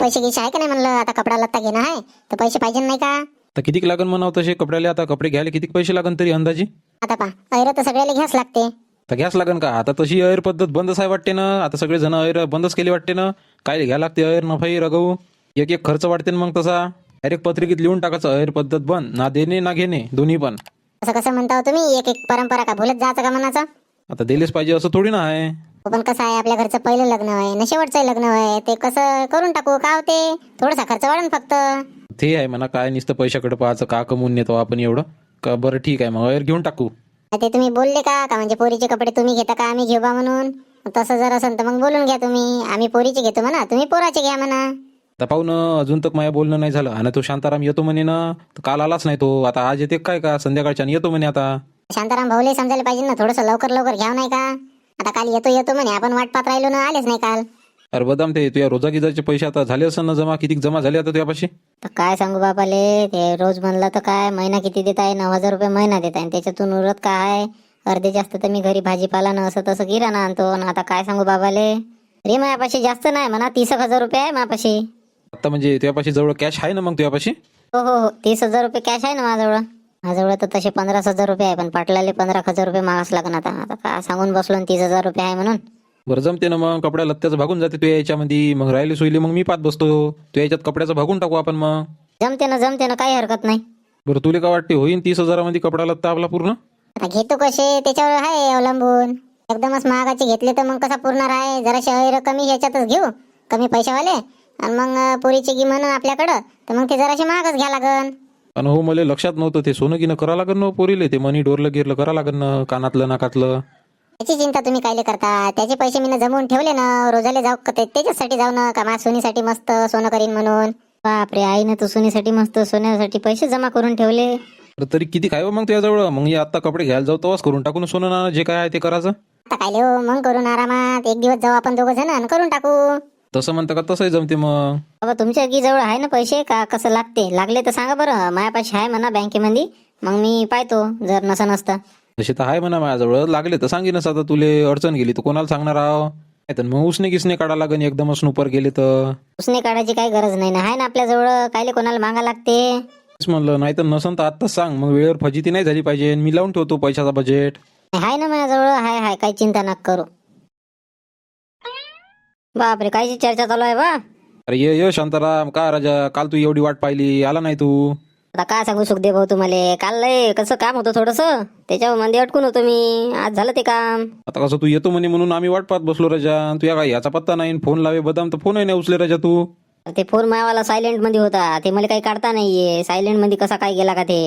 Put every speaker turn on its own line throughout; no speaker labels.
पैसे गिसे आहे का नाही म्हणलं आता कपडा लत्ता घेणं आहे तर पैसे पाहिजे नाही का?
तर कितीक लागन म्हणावं तसे कपड्याला? आता कपडे घ्यायला किती पैसे लागन तरी अंदाजी?
आता पा ऐर तर सगळ्याला घ्यास लागते.
तर घ्यास लागन का? आता तशी अयर पद्धत बंदच आहे वाटते ना? आता सगळे जण अयर बंदच केली वाटते ना? काय घ्या लागते अयर नफाई रगवू एक एक खर्च वाटते ना मग तसा? डायरेक्ट पत्रिकेत लिहून टाकायचं अयर पद्धत बंद ना देणे ना घेणे दोन्ही पण.
असं कसं म्हणता हो तुम्ही? एक एक परंपरा का भुलत जायचं का मनाचं?
आता दिलेच पाहिजे असं थोडी ना आहे.
पण कसं आहे आपल्या घरचं पहिलं लग्न आहे न शेवटचं लग्न आहे ते कसं करून टाकू का होते थोडासा खर्च वाढन फक्त.
ते आहे म्हणा काय नुसतं पैशाकडे पाहायचं का कमवून नेतो आपण एवढं? का बरं ठीक आहे मग घेऊन टाकू.
ते तुम्ही बोलले का? का म्हणजे पोरीचे कपडे तुम्ही घेता का? आम्ही घेऊ बा म्हणून. तसं जर असेल तर मग बोलून घ्या तुम्ही. आम्ही पोरीचे घेतो म्हणा. तुम्ही पोराचे घ्या म्हणा.
आता पाहू ना अजून तक माझ्या बोलणं नाही झालं. आणि तो शांताराम येतो म्हणे ना तर काल आलाच नाही तो. आता आज येते काय का? संध्याकाळच्या येतो म्हणे आता.
शांताराम भाऊले समजायला पाहिजे ना थोडंसं लवकर लवकर घ्याव नाही का? आता काल येतो येतो म्हणे. आपण वाट पाहत राहिलो ना आलेच नाही काल.
अरे बदाम ते तुझ्या रोजा गिजाचे पैसे आता झाले असेल ना जमा? किती जमा झाले आता तुझ्यापाशी?
तर काय सांगू बापाले ते रोज म्हणलं तर काय महिना किती देत आहे? नऊ हजार रुपये महिना देत आहे. त्याच्यातून उरत काय? अर्धे जास्त तर मी घरी भाजीपाला न असं तसं किराणा आणतो. आणि आता काय सांगू बाबाले रे मायापाशी जास्त नाही म्हणा. तीस एक हजार रुपये आहे मायापाशी
आता म्हणजे तुझ्यापाशी जवळ कॅश आहे ना मग तुझ्यापाशी?
हो हो हो. तीस हजार रुपये कॅश आहे ना माझ्याजवळ. माझ्याजवळ तर तसे पंधराच हजार रुपये आहे पण पाटलाले पंधरा हजार रुपये मागास लागन आता. आता काय सांगून बसलो तीस हजार रुपये आहे म्हणून.
बरं जमते ना मग. कपड्या लत्त्याचं भागून जाते तुझ्या याच्यामध्ये. मग राहिले सोयले मग मी पाहत बसतो. तुझ्या याच्यात कपड्याचं भागून टाकू आपण मग.
जमते ना जमते ना काही हरकत नाही.
बरं तुला काय वाटते होईन तीस हजारामध्ये कपडा लत्ता आपला पूर्ण?
आता घेतो कसे त्याच्यावर आहे अवलंबून. एकदमच महागाचे घेतले तर मग कसा पुरणार आहे? जरा शहर कमी ह्याच्यातच घेऊ कमी पैशावाले. आणि मग अं, पोरीची गी म्हणून आपल्याकडं तर मग ते जराशे महागच घ्या लागन.
आणि हो मला लक्षात नव्हतं ते सोनं गिनं करा लागन ना पोरीले ते मनी डोरलं गिरलं करा लागन ना कानातलं नाकातलं.
त्याची चिंता तुम्ही कायले करता? त्याचे पैसे मी जमवून ठेवले ना रोजाले जाऊ का ते- त्याच्याचसाठी जाऊ ना का माझ्या सोनीसाठी मस्त सोनं करीन म्हणून? बापरे आईनं तर सोनीसाठी मस्त सोन्यासाठी पैसे जमा करून ठेवले.
तर तरी किती काय हो मग तुझ्याजवळ मग हे आता कपडे घ्यायला जाऊ तेव्हाच करून टाकू ना सोनं ना जे काय आहे ते करायचं.
आता कायले हो मग करून आरामात एक दिवस जाऊ आपण दोघं जण आणि करून टाकू.
तसं म्हणतं का तसंही जमते मग.
बाबा तुमच्या की जवळ आहे ना पैसे? का कसं लागते? लागले तर सांगा बरं. मायापाशी आहे म्हणा बँकेमध्ये मग मी पाहतो जर नसं नसतं.
तसे तर आहे म्हणा माझ्याजवळ. लागले तर सांगेनच आता तुले अडचण गेली तर कोणाला सांगणार आहो? नाही तर मग उसने किसने काढा लागन? एकदमच स्नुपर गेले तर.
उसने काढायची काही गरज नाही ना. आहे ना आपल्याजवळ? कायले कोणाला मागा लागते?
तेच म्हणलं नाही तर नसन तर आत्ताच सांग. मग वेळेवर फजिती नाही झाली पाहिजे. मी लावून ठेवतो पैशाचा बजेट
आहे ना माझ्याजवळ? हाय हाय. काही चिंता नका करू. बापरे कायची चर्चा चालू आहे बा.
अरे ये ये शांताराम का राजा काल तू एवढी वाट पाहिली आला नाही तू?
आता काय सांगू सुखदेव भाऊ तुम्हाला. काल लय कसं काम होतं थोडंसं. त्याच्यामध्ये अटकून होतो मी. आज झालं ते काम.
आता कसं तू येतो म्हणे म्हणून आम्ही वाट पाहत बसलो राजा. तू या काय याचा पत्ता नाही फोन लावे बदाम तर फोनही नाही उचले राजा तू.
ते फोन मायावाला सायलेंटमध्ये होता. ते मला काही काढता नाहीये. सायलेंटमध्ये कसा काय गेला का ते?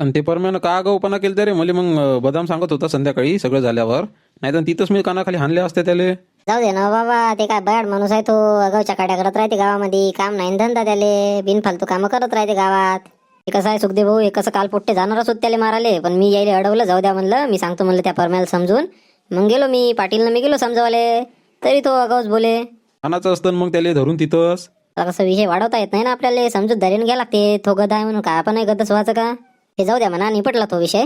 आणि ते परम्यानं का आगाऊपणा केलं तरी मला मग अं, बदाम सांगत होता संध्याकाळी सगळं झाल्यावर. नाही तर तिथंच मी कानाखाली हाणले असते त्याले.
जाऊ दे ना बाबा ते काय बॅड माणूस आहे तो अगावच्या काड्या करत राहते गावामध्ये. काम नाही धंदा त्याले बिनफालतू कामं करत राहते गावात. हे कसं आहे सुखदेव भाऊ हे कसं काल पोट्टे जाणारच होते त्याला माराले पण मी यायला अडवलं जाऊ द्या म्हणलं. मी सांगतो म्हणलं त्या परम्याला समजून. मग गेलो मी पाटीलनं मी गेलो समजावाले. तरी तो अगाऊच बोले.
हाणाचं असतं मग त्याला धरून तिथंच?
आता कसं विषय वाढवता येत नाही ना आपल्याला. समजूत धरीन घ्या लागते. तो गदा आहे म्हणून का आपण गदच व्हायचं का? हे जाऊ द्या म्हणा निपटला तो विषय.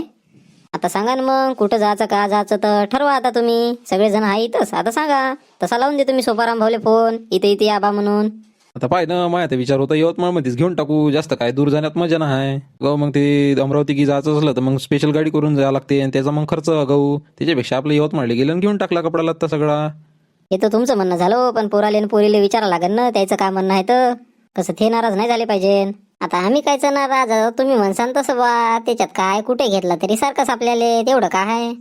आता सांगा ना मग कुठं जायचं का जायचं तर ठरवा आता तुम्ही. सगळेजण आहे इथंच. आता सांगा. तसा लावून देतो मी सोपाराम भाऊले फोन. इथे इथे या बा म्हणून.
आता पाय ना माहिती आहे, विचार होता यवतमाळमध्येच घेऊन टाकू. जास्त काय दूर जाण्यात मजा नाही. गो मग ते अमरावती की जायचं असलं तर मग स्पेशल गाडी करून जावं लागते. आणि त्याचा मग खर्च गहू. त्याच्यापेक्षा आपलं यवतमाळला गेलं आणि घेऊन टाकला कपडा लत्ता सगळा.
हे तर तुमचं म्हणणं झालं हो, पण पोराले आणि पोरीले विचारा लागेल ना. त्याचं काय म्हणणं आहे तर? कसं ते नाराज नाही झाले पाहिजे आता आम्ही कायचं नाराज राजा तुम्ही म्हणसान तसं बा. त्याच्यात काय कुठे घेतलं तरी सारखंच आपल्याला. तेवढं काय आहे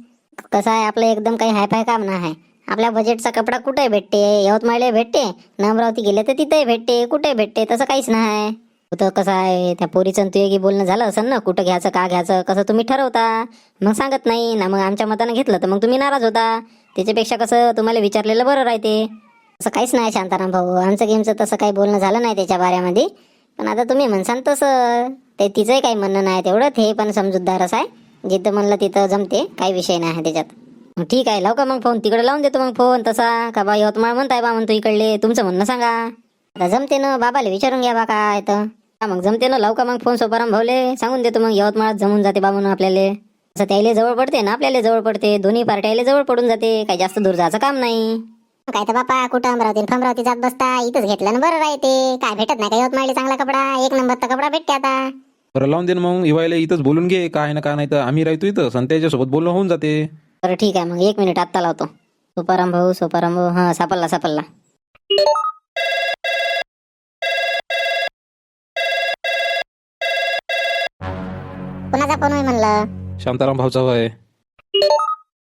कसं आहे आपलं एकदम काही हायफाय काम नाही आहे आपल्या बजेटचा कपडा कुठे भेटते? यवतमाळला भेटते? नामरावती अमरावती गेले तर तिथे भेटते. कुठे भेटते? तसं काहीच नाही तर कसं आहे त्या पोरीचं तू की बोलणं झालं असेल ना? कुठं घ्यायचं का घ्यायचं कसं तुम्ही ठरवता? मग सांगत नाही. ना मग आमच्या मतानं घेतलं तर मग तुम्ही नाराज होता. त्याच्यापेक्षा कसं तुम्हाला विचारलेलं बरं राहते. असं काहीच नाही शांताराम भाऊ. आमचं गेमचं तसं काही बोलणं झालं नाही त्याच्या बाऱ्यामध्ये. पण आता तुम्ही म्हणसान तसं. ते तिचंही काही म्हणणं नाही तेवढं ते पण समजूतदारच आहे. जिथं म्हणलं तिथं जमते काही विषय नाही आहे त्याच्यात. मग ठीक आहे लाव का मग फोन तिकडे लावून देतो मग फोन तसा. का बा यवतमाळ हो, म्हणताय बा म्हणतो इकडले. तुमचं म्हणणं सांगा. आता जमते ना बाबाला विचारून घ्या बा काय तर. मग जमते ना लावू का मग फोन सोपाराम भाऊले? सांगून देतो मग यवतमाळात जमून जाते बा म्हणून आपल्याला. असं त्याला जवळ पडते ना आपल्याला जवळ पडते. दोन्ही पार्ट्याला जवळ पडून जाते. काही जास्त दूर जायचं काम नाही.
काय तर बापा कुठं अमरावती फमरावती जात बसता? इथंच घेतलं ना बरं राहते. काय भेटत नाही का यवतमाळी चांगला कपडा? एक नंबरचा कपडा भेटते आता.
बरं लावून दे ना मग. इवायला इथंच बोलून घे. काय ना काय नाही तर आम्ही राहतो इथं. आणि त्याच्यासोबत बोलणं होऊन जाते.
बरं ठीक आहे. मग एक मिनिट आत्ता लावतो. सोपाराम भाऊ सोपाराम भाऊ. हां सापडला सापडला.
कोणाचा फोन होय म्हणलं?
शांताराम भाऊचा वय.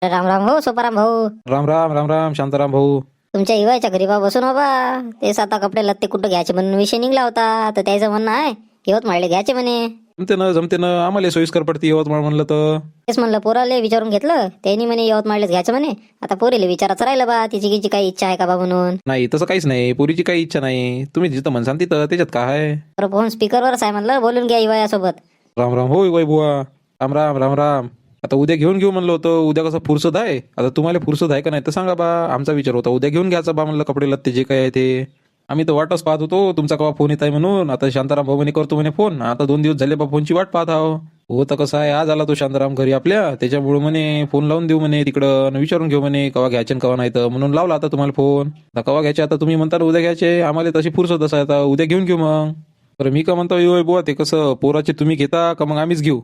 राम राम भाऊ सोपाराम भाऊ.
राम राम राम राम शांताराम भाऊ.
तुमच्या इवायच्या घरी बा बसून बाबा तेच आता कपडे लत्ते कुठं घ्यायचे म्हणून विषय निघला होता. तर त्याचं म्हणणं आहे यवतमाळले घ्यायचे म्हणे.
जमते ना जमते ना. आम्हाला सोयीस्कर पडते यवतमाळ म्हणलं तर.
तेच म्हणलं पोराले विचारून घेतलं त्यांनी म्हणे यवतमाळलेच घ्यायचं म्हणे. आता पोरीले विचारायचं राहिलं बा तिची किची काही इच्छा आहे का बा म्हणून?
नाही तसं काहीच नाही. पोरीची काही इच्छा नाही. तुम्ही जिथं म्हणसान तिथं त्याच्यात काय आहे?
बरं फोन स्पीकरवरच आहे म्हणलं बोलून घ्या इवायासोबत
राम राम. होय वय बुवा राम राम राम राम. आता उद्या घेऊन घेऊ म्हणलं होतं उद्या कसं फुरसत आहे? आता तुम्हाला फुरसत आहे का नाही तर सांगा बा आमचा विचार होता. उद्या घेऊन घ्यायचा बा म्हणलं कपडे लत्ते जे काय आहे ते. आम्ही तर वाटच पाहत होतो तुमचा कवा फोन येत आहे म्हणून. आता शांताराम भाऊ म्हणे करतो म्हणे फोन आता दोन दिवस झाले बा फोनची वाट पाहत आहो. हो तर कसं आहे आज आला तो शांताराम घरी आपल्या. त्याच्यामुळे म्हणे फोन लावून देऊ म्हणे तिकडं विचारून घेऊ म्हणे कवा घ्यायचे कवा नाही तर. म्हणून लावला आता तुम्हाला फोन आता कवा घ्यायचे आता तुम्ही म्हणता उद्या घ्यायचे. आम्हाला तशी फुरसत असं आता उद्या घेऊन घेऊ मग. बरं मी का म्हणतो बुवा ते कसं पोराचे तुम्ही घेता का मग आम्हीच घेऊ?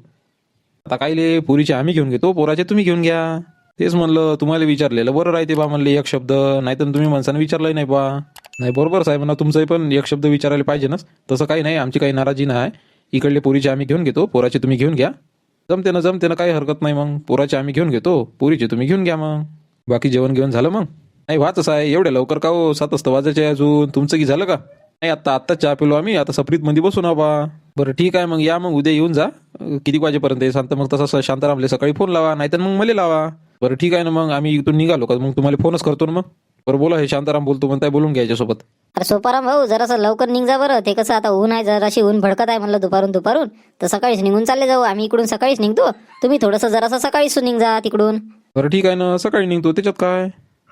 आता कायले पुरीचे आम्ही घेऊन घेतो पोराचे तुम्ही घेऊन घ्या. तेच म्हणलं तुम्हाला विचारलेलं बरं राहते बा म्हणले एक शब्द. नाही तर तुम्ही माणसानं विचारलंय नाही बा. नाही बरोबर साहेब म्हणा तुमचंही पण एक शब्द विचारायला पाहिजे ना तसं काही नाही आमची काही नाराजी नाही. इकडले पोरीचे आम्ही घेऊन घेतो पोराचे तुम्ही घेऊन घ्या. जमते ना जमते ना काही हरकत नाही मग. पोराचे आम्ही घेऊन घेतो पोरीचे तुम्ही घेऊन घ्या मग. बाकी जेवण घेऊन झालं मग? नाही वाच आहे एवढ्या लवकर का हो? सात वाजता वाजायचे अजून. तुमचं की झालं का? नाही आता आत्ताच चहा पिलो आम्ही. आता सप्रीत मध्ये बसू ना बा. बरं ठीक आहे मग या मग उद्या येऊन जा. किती वाजेपर्यंत आहे? सांगता मग तसं शांतारामले सकाळी फोन लावा नाहीतर मग मला लावा. बरं ठीक आहे ना मग आम्ही इथून निघालो का? मग तुम्हाला फोनच करतो ना मग. बरं बोला हे शांताराम बोलतो म्हणताय बोलून घ्या याच्यासोबत.
अरे सोपाराम भाऊ जरासं लवकर निघ जा बरं. ते कसं आता ऊन आहे जराशी ऊन भडकत आहे म्हणलं दुपारून दुपारून. तर सकाळीच निघून चालले जाऊ. आम्ही इकडून सकाळीच निघतो. तुम्ही थोडंसं जरासं सकाळीच निघ जा तिकडून.
बरं ठीक आहे ना सकाळी निघतो. त्याच्यात काय?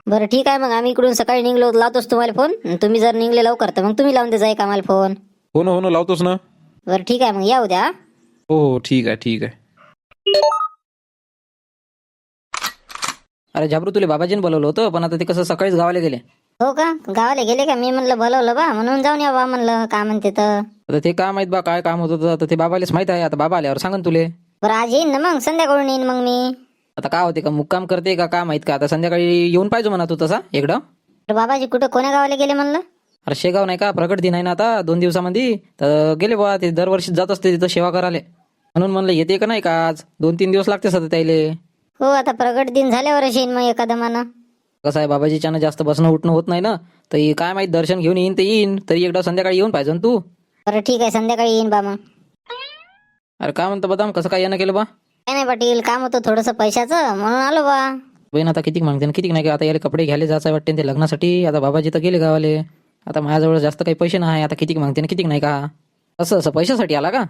बरं ठीक आहे मग आम्ही इकडून सकाळी निघलो लावतोच तुम्हाला फोन. तुम्ही जर निघले लवकर तर मग तुम्ही लावून दे जाय आम्हाला फोन.
हो ना हो ना लावतोच ना.
बरं ठीक आहे मग या उद्या
हो. हो ठीक आहे ठीक आहे.
अरे झाबरू तुला बाबाजीने बोलवलं होतं पण आता ते कसं सकाळीच गावाला गेले.
हो का? गावाला गेले का? मी म्हणलं बोलवलं बा म्हणून जाऊन या बा म्हणलं का म्हणते तर.
आता ते काय माहीत बा काय काम होत आता ते बाबालेच माहीत आहे आता बाबा आल्यावर सांगन तुले.
बरं आज येईन ना मग? संध्याकाळून येईन मग मी.
आता काय होते का मुक्काम करते का काय माहीत का? आता संध्याकाळी येऊन पाहिजे म्हणा तू तसा एकदा.
तर बाबाजी कुठं कोण्या गावाला गेले म्हणलं?
अरे शेगाव नाही का? प्रकट दिन आहे ना आता दोन दिवसामध्ये. तर गेले बा ते दरवर्षी जात असते तिथं सेवा करायला. म्हणून म्हणलं येते का नाही का आज? दोन तीन दिवस लागते सध्या त्याले
हो आता प्रगट दिन झाल्यावर येईन मग एखादं माना
कसं आहे बाबाजीच्यानं जास्त बसणं उठणं होत नाही ना? तर हे काय माहीत दर्शन घेऊन येईन तर येईन. तरी एकदा संध्याकाळी येऊन पाहिजे ना तू.
बरं ठीक आहे संध्याकाळी येईन बा मग.
अरे काय म्हणतं बदाम कसं काय येणं केलं बा?
काय नाही पाटील काम होतं थोडंसं पैशाचं म्हणून आलो बा.
बहीण आता किती मागते किती नाही का आता याला कपडे घ्यायला जायचं वाटते ते लग्नासाठी. आता बाबाजी तर गेले गावाले. आता माझ्याजवळ जास्त काही पैसे नाही आता किती मागते ना किती नाही का? असं असं पैशासाठी आला का?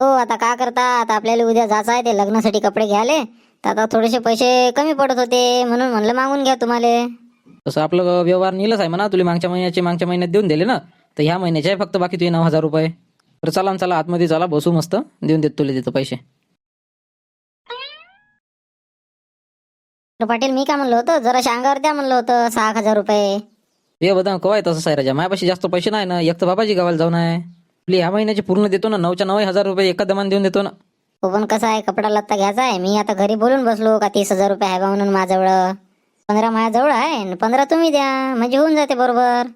हो आता का करता? आता आपल्याला उद्या जायचं आहे ते लग्नासाठी कपडे घ्यायले. तर आता थोडेसे पैसे कमी पडत होते म्हणून म्हणलं मागून घ्या तुम्हाला.
तसं आपलं व्यवहार नीलच आहे म्हणा तुला मागच्या महिन्याचे मागच्या महिन्यात देऊन दिले ना? तर ह्या महिन्याचे आहे फक्त बाकी तुझे नऊ हजार रुपये. तर चला ना चला आतमध्ये चला बसू मस्त. देऊन देत तुला देतो पैसे.
तर पाटील मी काय म्हणलं होतं? जरा अंगावर द्या म्हणलं होतं सहा हजार रुपये.
हे बघा कवाय तसं सायराजा? माझ्यापाशी जास्त पैसे नाही ना? एक तर बाबाजी गावाला जाऊन आहे. आपली ह्या महिन्याचे पूर्ण देतो ना. नऊच्या नऊ हजार रुपये एका दमान देऊन देतो ना.
हो पण कसं आहे? कपडा लत्ता घ्यायचा आहे? मी आता घरी बोलून बसलो. का तीस हजार रुपये आहे बा म्हणून माझ्याजवळ? पंधरा माझ्याजवळ आहे. आणि पंधरा तुम्ही द्या. म्हणजे होऊन जाते बरोबर.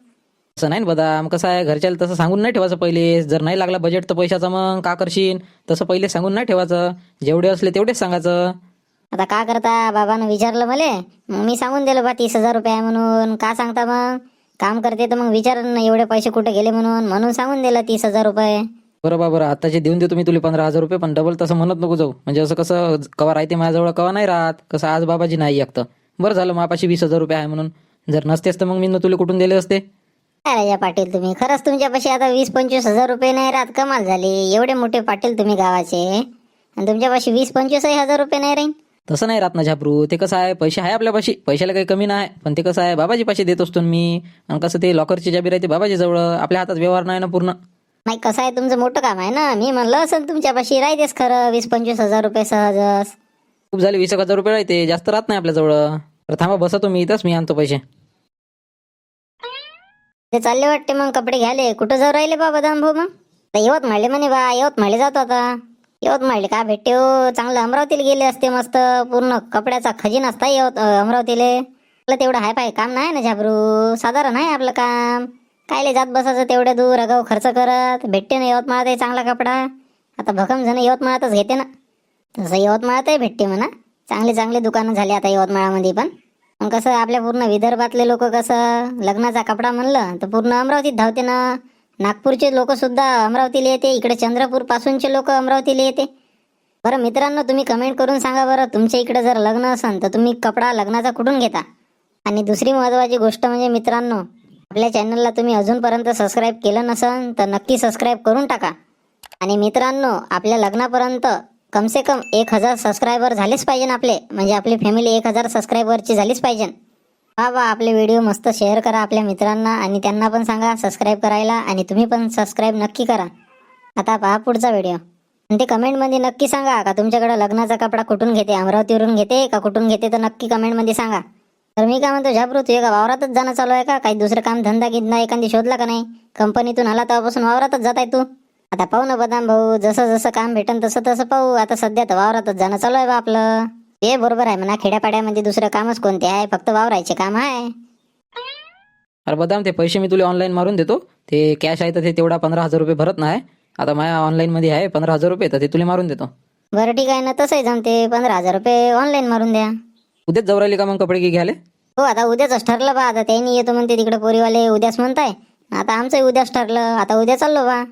असं नाही ना बदाम. कसं आहे? घरच्याला तसं सांगून नाही ठेवायचं पहिले. जर नाही लागला बजेट तर पैशाचं मग का करशील? तसं पहिले सांगून नाही ठेवायचं. जेवढे असले तेवढेच सांगायचं.
आता का करता? बाबानं विचारलं मले. मग मी सांगून दिलं बा तीस हजार रुपये आहे म्हणून. का सांगता मग? काम करते तर मग विचार ना एवढे पैसे कुठे गेले म्हणून. म्हणून सांगून दिलं तीस हजार रुपये.
बरं बा बरं. आताचे देऊन देतो मी तुला पंधरा हजार रुपये पण डबल तसं म्हणत नको जाऊ. म्हणजे असं कसं कवा राहते माझ्याजवळ कवा नाही राहत. कसं आज बाबाजी नाही एकतं बरं झालं मापाशी वीस हजार रुपये आहे म्हणून. जर नसतेच तर मग मी न तुला कुठून दिले असते?
काय राजा पाटील तुम्ही. खरंच तुमच्यापाशी आता वीस पंचवीस हजार रुपये नाही राहत. कमाल झाली. एवढे मोठे पाटील तुम्ही गावाचे. आणि तुमच्यापाशी वीस पंचवीसही हजार रुपये नाही राहील
तसं नाही राहत ना झापरू. ते कसं आहे पैसे आहे आपल्यापाशी. पैशाला काही कमी नाही पण ते कसं आहे बाबाजी पाशी देत असतो मी. आणि कसं ते लॉकरची चाबी राहते बाबाजी जवळ. आपल्या हातात व्यवहार नाही ना पूर्ण.
नाही कसं आहे तुमचं मोठं काम आहे ना. मी म्हणलं असं तुमच्यापाशी राहतेच खरं. वीस पंचवीस हजार रुपये सहजच.
खूप झाले वीस एक हजार रुपये राहते. जास्त राहत नाही आपल्याजवळ तर थांबा बसतो मी इथंच मी आणतो पैसे.
ते चालले वाटते मग कपडे घ्यायले. कुठं जाऊ राहिले बा बदाम भाऊ मग आता यवतमाळले म्हणे बा यवतमाळले जातो आता. यवतमाळले का भेटते हो? चांगलं अमरावतीला गेले असते मस्त पूर्ण कपड्याचा खजिना असता यवत अमरावतीला अमरावतीले. आपलं तेवढं हाय पाय काम नाही ना झाबरू? साधारण आहे आपलं काम. कायले जात बसायचं तेवढ्या दूर अगाऊ खर्च करत भेटते ना यवतमाळातही चांगला कपडा? आता भकम जण यवतमाळातच घेते ना. तसं यवतमाळातही भेटते म्हणा. चांगले चांगले दुकानं झाले आता यवतमाळामध्ये पण. मग कसं आपल्या पूर्ण विदर्भातले लोक कसं लग्नाचा कपडा म्हणलं तर पूर्ण अमरावतीत धावते ना. नागपूरचे लोक सुद्धा अमरावतीला येते इकडे चंद्रपूर पासूनचे लोक अमरावतीला येते. बरं मित्रांनो तुम्ही कमेंट करून सांगा बरं तुमच्या इकडे जर लग्न असेल तर तुम्ही कपडा लग्नाचा कुठून घेता? आणि दुसरी महत्त्वाची गोष्ट म्हणजे मित्रांनो आपल्या चॅनलला तुम्ही अजूनपर्यंत सबस्क्राईब केलं नसन तर नक्की सबस्क्राईब करून टाका. आणि मित्रांनो आपल्या लग्नापर्यंत कमसे कम एक हजार सबस्क्रायबर झालेच पाहिजे आपले. म्हणजे आपली फॅमिली एक हजार सबस्क्रायबरची झालीच पाहिजे हा वा आपले व्हिडिओ मस्त शेअर करा आपल्या मित्रांना आणि त्यांना पण सांगा सबस्क्राईब करायला आणि तुम्ही पण सबस्क्राईब नक्की करा. आता पहा पुढचा व्हिडिओ. आणि ते कमेंटमध्ये नक्की सांगा का तुमच्याकडे लग्नाचा कपडा कुठून घेते अमरावतीवरून घेते का कुठून घेते तर नक्की कमेंटमध्ये सांगा. तर मी काय म्हणतो झापरू तू एका वावरातच जाणं चालू आहे का? काही दुसरं काम धंदा गिंदा एखादी शोधला का नाही? कंपनीतून आला तेव्हापासून वावरातच जात आहे तू. आता पाहू ना बदाम भाऊ जसं जसं काम भेटन तसं तसं पाहू. आता सध्या तर वावरातच जाणं चालू आहे बा आपलं. ते बरोबर आहे. म्हणा खेड्यापाड्यामध्ये दुसरं कामच कोणते आहे? फक्त वावरायचे काम आहे.
अरे बदाम ते पैसे मी तुला ऑनलाईन मारून देतो. ते कॅश आहे तर ते तेवढा पंधरा हजार रुपये भरत नाही. आता माझ्या ऑनलाईनमध्ये आहे पंधरा हजार रुपये तर ते तुला मारून देतो.
बरं ठीक आहे ना. तसंही जमते. पंधरा हजार रुपये ऑनलाईन मारून द्या.
उद्याच जाऊ राहिली का मग कपडे घे घ्यायला?
हो आता उद्याच ठरलं बा. आता त्यांनी येतो म्हणते तिकडे पोरीवाले. उद्याच म्हणताय. आता आमचंही उद्याच ठरलं. आता उद्या चाललो बा.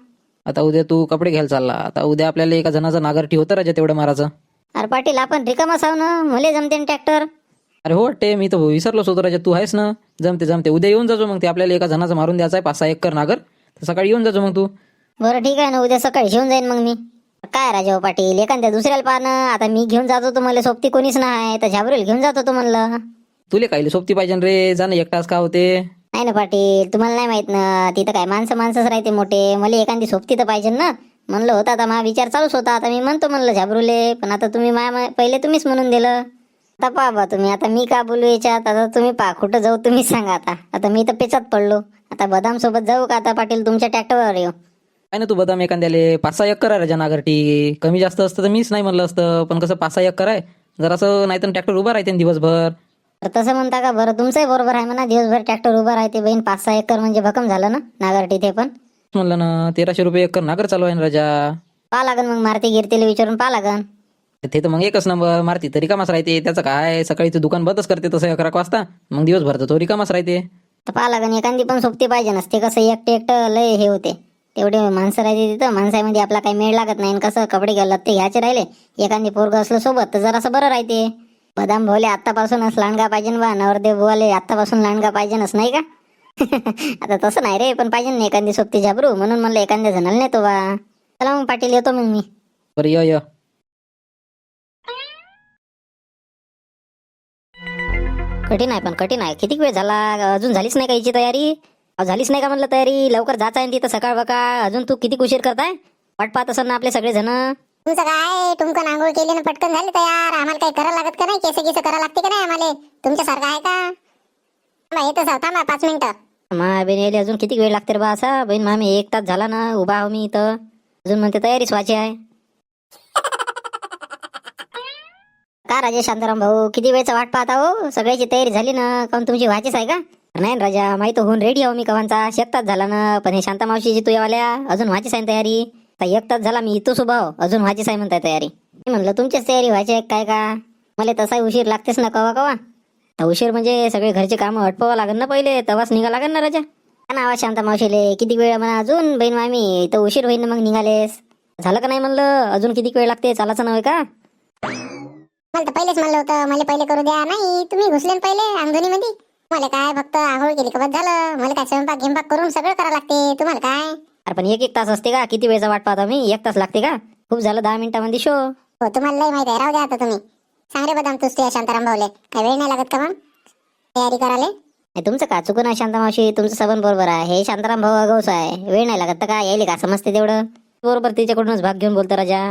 आता उद्या तू कपडे घ्यायला चालला. आता उद्या आपल्याला एका जणाचं नागरटी होतं राजा तेवढं मारायचं.
अरे पाटील आपण रिकामा साव ना. मले जमते ना ट्रॅक्टर.
अरे हो वाटते मी तर विसरलोच होतो राजा तू आहेस ना. जमते जमते. उद्या येऊन जाजो मग ते आपल्याला एका जणाचं मारून द्यायचं आहे पाच सहा एकर नागर. तर सकाळी येऊन जाजो मग तू.
बरं ठीक आहे ना. उद्या सकाळी घेऊन जाईन मग मी. काय राजाभाऊ पाटील? एखाद्या दुसऱ्याला पाहणं आता मी घेऊन जात होतो मला सोबती कोणीच नाही. तर झाबरेल घेऊन जात होतो म्हणलं.
तुले काही सोबती पाहिजे न रे. जा ना एकटाच का होते?
नाही ना पाटील तुम्हाला नाही माहीत ना. तिथं काय माणसं माणसंच राहते मोठे. मला एखादी सोबती तर पाहिजे ना. म्हणलं होतं आता माझा विचार चालूच होता. आता मी म्हणतो म्हणलं झाबरुले पण आता तुम्ही मा मा- पहिले तुम्हीच म्हणून दिलं. आता पहा बा तुम्ही आता मी का बोलू याच्यात? आता तुम्ही पहा कुठं जाऊ तुम्हीच सांगा आता. आता मी तर पेचात पडलो. आता बदाम सोबत जाऊ का आता पाटील? तुमच्या ट्रॅक्टरवर येऊ.
काय ना तू बदाम एखाद्याले पाच सहा एकर आहे राजा नागरटी कमी जास्त असतं तर मीच नाही म्हणलं असतं. पण कसं पाच सहा एकर आहे. जरासं नाही तर ट्रॅक्टर उभा राहते न दिवसभर.
तर तसं म्हणता का बरं? तुमचंही बरोबर आहे म्हणा. दिवसभर ट्रॅक्टर उभा राहते बहीण. पाच सहा एकर म्हणजे भकम झालं ना नागारटी ते पण?
म्हणलं ना तेराशे रुपये एकर नागर चालू आहे ना राजा.
पाहा लागन मग मारती गिरतीला विचारून पाहा लागन.
ते तर मग एकच नंबर मारती तर रिकामाच राहते. त्याचं काय सकाळी ते दुकान बंदच करते तसं अकरा वाजता. मग दिवसभर तर तो रिकामाच राहते.
तर पाहा लागन एखादी पण सोबती पाहिजे नसते. कसं एकटे एकटं लय हे होते. तेवढे माणसं राहते तिथं. माणसामध्ये आपला काही मेळ लागत नाही. आणि कसं कपडे घ्यायला ते घ्यायचे राहिले. एखादी पोरग असलं सोबत तर जरासं बरं राहते. बदाम भोले आत्तापासूनच लांडगा पाहिजे बा. नवरदेव भोले आत्तापासून लांडगा पाहिजेनच नाही का? आता तसं नाही रे पण पाहिजे ना एखादी सोबती झाबरू म्हणून म्हणलं एखाद्या जणाला नेतो बा. चला मग पाटील येतो मग मी.
बरं य य.
कठीण आहे पण कठीण आहे. किती वेळ झाला? अजून झालीच नाही का हिची तयारी? अहो, झालीच नाही का म्हणलं तयारी? लवकर जायचं आहे तिथं सकाळ बकाळ. अजून तू किती उशीर करताय? वाट पाहत असेल ना आपले सगळे जण
तुमचं काय? तुमकन आंघोळ केली ना पटकन झाली तयार. आम्हाला काही करायला लागत का नाही? केस गिस करायला लागते का नाही आम्हाला? तुमच्यासारखं आहे का? थांबा, येतो सर थांबा पाच मिनिटं.
मा यायला अजून किती वेळ लागते रे बा असा? बहीण मामी एक तास झाला ना उभा आहो मी इथं. अजून म्हणते तयारीच व्हायची आहे. का राजा शांताराम भाऊ किती वेळचा वाट पाहता हो? सगळ्याची तयारी झाली ना काऊन तुमची व्हायचीच आहे का? नाही राजा माहिती होऊन रेडी आहो हो मी कवांचा. एक तास झाला ना पण हे शांता मावशीची तू यावाल्या अजून व्हायचीच आहे तयारी? तर एक तास झाला मी इथंच उभा हो अजून व्हायचीच आहे म्हणताय तयारी. म्हणलं तुमचीच तयारी व्हायची आहे काय का? मला तसाही उशीर लागतेच ना कवा कवा. तर उशीर म्हणजे सगळे घरचे कामं अटपावं लागेल ना पहिले तेव्हाच निघा लागेल ना राजा. नावा शांता मावशीले किती वेळ म्हणा अजून बहीण मामी तर उशीर होईन ना मग निघालेस. झालं का नाही म्हणलं? अजून किती वेळ लागते? चालायचं नव्हे का?
मला तर पहिलेच म्हणलं होतं मला पहिले करू द्या. नाही तुम्ही घुसले ना पहिले अंगणी मध्ये मला काय फक्त आंघोळ केली का बस झालं. मला काय स्वयंपाक गिंपाक करून सगळं करावं लागते. तुम्हाला काय?
अरे पण एक एक तास असते का? किती वेळचा वाट पाहता मी? एक तास लागते का? खूप झालं दहा मिनिटामध्ये शो
हो तुम्हाला लय माहिती आहे. राहू द्या आता तुम्ही. सांग रे बदाम तुझ तुझ्या शांताराम भाऊले. काय वेळ नाही लागत का मग? तयारी करायला?
नाही तुमचं का? चुकून आहे शांता मावशी तुमचं सबन बरोबर आहे. हे शांताराम भाऊ अगवस आहे. वेळ नाही लागत तर काय? यायले का? समजते तेवढं? बरोबर तिच्याकडूनच भाग घेऊन बोलतो राजा.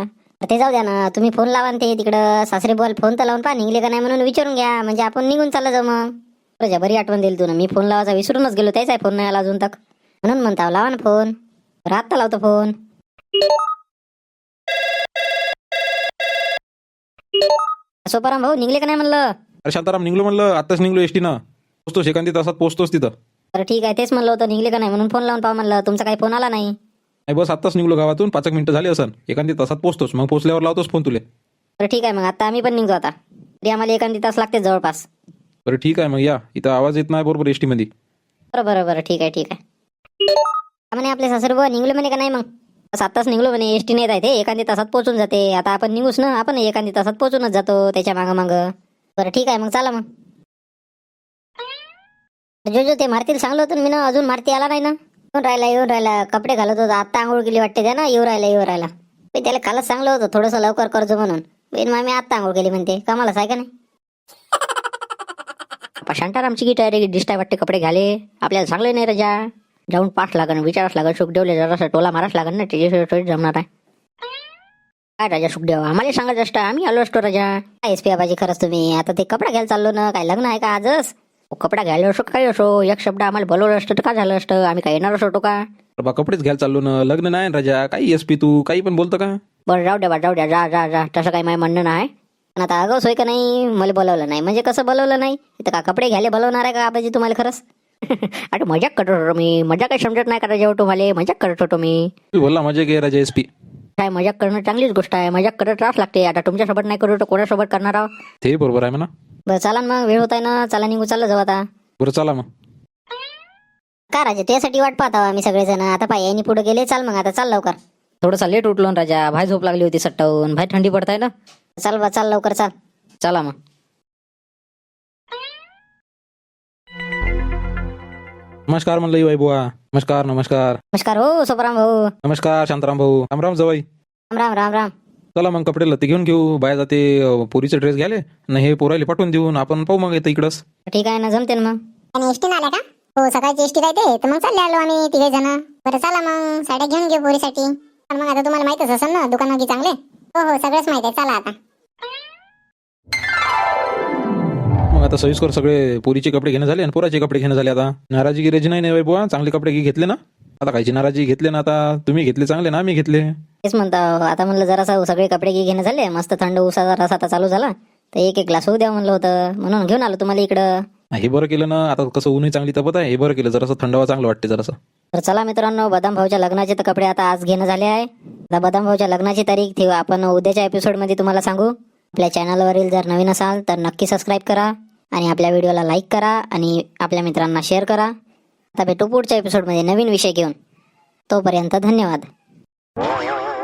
ते जाऊ द्या ना तुम्ही फोन लावा ना ते तिकडं. सासरे बोल फोन तर लावून पहा निघले का नाही म्हणून विचारून घ्या. म्हणजे आपण निघून चाललं जाऊ मग. प्रजा बरी आठवण दिली तू ना मी फोन लावायचा विसरूनच गेलो. त्याचा फोन नाही आला अजून तक. म्हणून म्हणता लावा ना फोन. बरं आत्ता लावतो फोन. सोपाराम भाऊ निघले का नाही म्हणलं?
अरे शांताराम निघलो म्हणलं. आत्ताच निघलो एसटी ना पोचतोस एखादी तासात पोचतोस तिथं.
बरं ठीक आहे तेच म्हणलं होतं निघले का नाही म्हणून फोन लावून पाहा म्हणलं. तुमचा काही फोन आला नाही.
नाही बस आत्ताच निघलो गावातून. पाच एक मिनिटं झाली असन. एखादी तासात पोचतोस मग पोचल्यावर लावतोस फोन तुले.
बरं ठीक आहे मग आता आम्ही पण निघतो आता. तरी आम्हाला एखादी तास लागते जवळपास.
बरं ठीक आहे मग या. इथं आवाज येत नाही बरोबर एसटी मध्ये
बरं बरं बरं. ठीक आहे ठीक आहे. का म्हणे आपले सासरे बुवा निघले म्हणे का नाही मग? बस आत्ताच निघलो म्हणे एस टी नेत आहे ते एखादी तासात पोहोचून जाते. आता आपण निघूच ना आपण एखादी तासात पोहोचूनच जातो त्याच्या मागं मागं. बरं ठीक आहे मग चला मग. जो जो ते मारतील सांगलं होतं मी ना अजून मारती आला नाही ना. येऊन राहिला येऊन राहिला कपडे घालत होता आत्ता आंघोळ केली वाटते त्या ना येऊ राहिला येऊ राहिला. मी त्याला कालच सांगलं होतं थोडंसं लवकर करजो म्हणून. बेन मामी आत्ता आंघोळ केली म्हणते कामालाच आहे का नाही? शांतारामची की तयारी डिस्टाय वाटते कपडे घाले. आपल्याला सांगले नाही रजा जाऊन पाठ लागन विचारावं लागन सुखदेवले जरासा टोला माराच लागन ना त्याच्याशिवाय जमणार आहे. काय राजा सुखदेव? आम्हाला सांगत असता आम्ही आलो असतो राजा. काय एस पी आबाजी खरंच तुम्ही? आता ते कपडा घ्यायला चाललो ना काय लग्न आहे का आजच? कपडा घ्यायला असो काय असो? एक शब्द आम्हाला बोलवलं असतं तर काय झालं असतं? आम्ही काय येणार असतो का?
बा कपडेच घ्यायला चाललो ना लग्न नाही ना राजा. काही एस पी तू? काही पण बोलतं का?
बरं जाऊ द्या बा जाऊ द्या. जा जा जा. तसं काही माझं म्हणणं नाही. पण आता अगं सोय का नाही? मला बोलवलं नाही. म्हणजे कसं बोलवलं नाही? इथं का कपडे घ्यायला बोलवणार आहे का आबाजी तुम्हाला खरंच? अरे मजाक करत होतो मी. मजा काही समजत नाही का जेव्हा तुम्हाला? मजाक करत होतो मी.
तू बोलला मजा घे राजा एस पी
काय मजाक करणं चांगलीच गोष्ट आहे. मजाक करत राहावं लागते. आता तुमच्यासोबत नाही करू तर कोणासोबत करणार आहो
ते बरोबर आहे म्हणा.
बरं चला ना मग. वेळ होत आहे ना. चला निघू. चाललं जाऊ आता.
बरं चला मग.
का राजा? त्यासाठी वाट पाहत आम्ही सगळेजण. आता पाय यांनी पुढे गेले. चाल मग आता. चाल लवकर.
थोडंसं लेट उठलो ना राजा. भाई झोप लागली होती सट्टावून. भाई थंडी पडताय ना?
चाल बा चाल लवकर चाल.
चला मग.
नमस्कार म्हणलं बाई बुवा. नमस्कार नमस्कार.
नमस्कार हो सोपराम भाऊ.
नमस्कार शांताराम भाऊ. रामराम जवाई.
राम राम राम राम.
चला मग कपडे लते घेऊन घेऊ. बाया जाते अं, पोरीचे ड्रेस घ्याले आणि हे पोरायला पाठवून देऊन आपण पाहू मग येतं इकडंच.
ठीक आहे ना जमते ना मग.
आणि एसटी आल्या का? हो सकाळची एसटी राहते तर मग चालले आलो आम्ही तिघे जण. बरं चला मग. साड्या घेऊन घेऊ पोरीसाठी. पण मग आता तुम्हाला माहितच असेल ना दुकान की चांगले. हो हो सगळंच माहीत आहे. चला आता.
आता सविस्कर सगळे पोरीचे कपडे घेणं झाले आणि पोराचे कपडे घेणं झाले आता. नाराजी गिराजी नाही नाही बुवा. चांगले कपडे घेतले ना. आता कायची नाराजी घेतले ना आता. तुम्ही घेतले चांगले ना आम्ही घेतले.
तेच म्हणता आता म्हणलं जरासा सगळे कपडे घेणं झाले. मस्त थंड उसाचा रस आता चालू झाला. तर एक एक ग्लास होऊ द्या म्हणलं होतं. म्हणून घेऊन आलो तुम्हाला इकडं.
हे बरं केलं ना. आता कसं ऊनही चांगली तपत आहे. हे बरं केलं. जरासं थंडावा चांगलं वाटते जरासं.
तर चला मित्रांनो बदाम भाऊच्या लग्नाचे तर कपडे आता आज घेणं झाले आहे. आता बदाम भाऊच्या लग्नाची तारीख ठेवू. आपण उद्याच्या एपिसोडमध्ये तुम्हाला सांगू. आपल्या चॅनलवरील जर नवीन असाल तर नक्की सबस्क्राईब करा. आणि आपल्या व्हिडिओला लाईक करा आणि आपल्या मित्रांना शेअर करा. आता भेटू पुढच्या एपिसोडमध्ये नवीन विषय घेऊन. तोपर्यंत धन्यवाद.